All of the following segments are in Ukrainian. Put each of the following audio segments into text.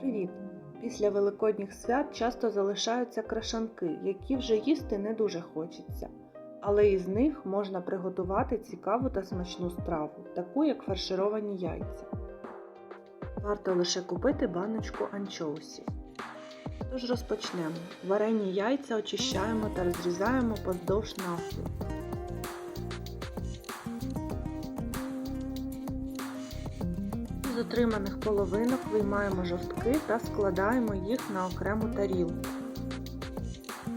Привіт! Після великодніх свят часто залишаються крашанки, які вже їсти не дуже хочеться. Але із них можна приготувати цікаву та смачну страву, таку як фаршировані яйця. Варто лише купити баночку анчоусів. Тож розпочнемо. Варені яйця очищаємо та розрізаємо поздовж навпіл. Отриманих половинок виймаємо жовтки та складаємо їх на окрему тарілку.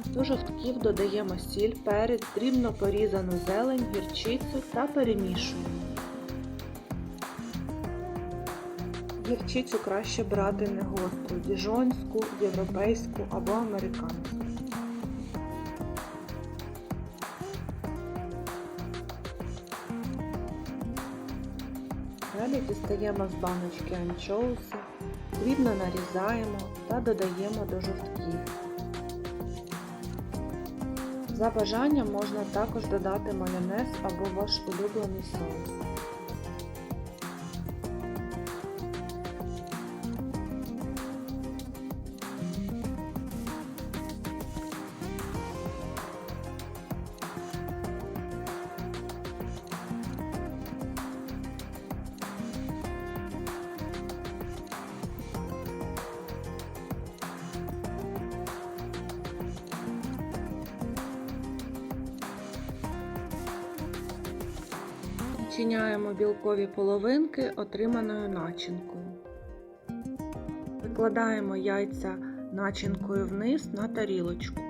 До жовтків додаємо сіль, перець, дрібно порізану зелень, гірчицю та перемішуємо. Гірчицю краще брати не гостру, діжонську, європейську або американську. Далі дістаємо з баночки анчоуси, дрібно нарізаємо та додаємо до жовтків. За бажанням можна також додати майонез або ваш улюблений соус. Начиняємо білкові половинки отриманою начинкою. Викладаємо яйця начинкою вниз на тарілочку.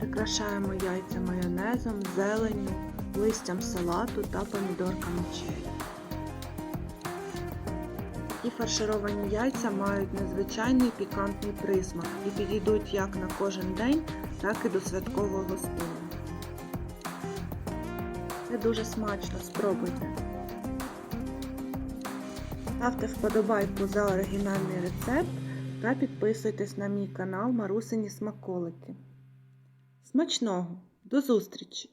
Прикрашаємо яйця майонезом, зеленню, листям салату та помідорками черрі. І фаршировані яйця мають незвичайний пікантний присмак і підійдуть як на кожен день, так і до святкового столу. Це дуже смачно, спробуйте. Ставте вподобайку за оригінальний рецепт та підписуйтесь на мій канал Марусині Смаколики. Смачного! До зустрічі!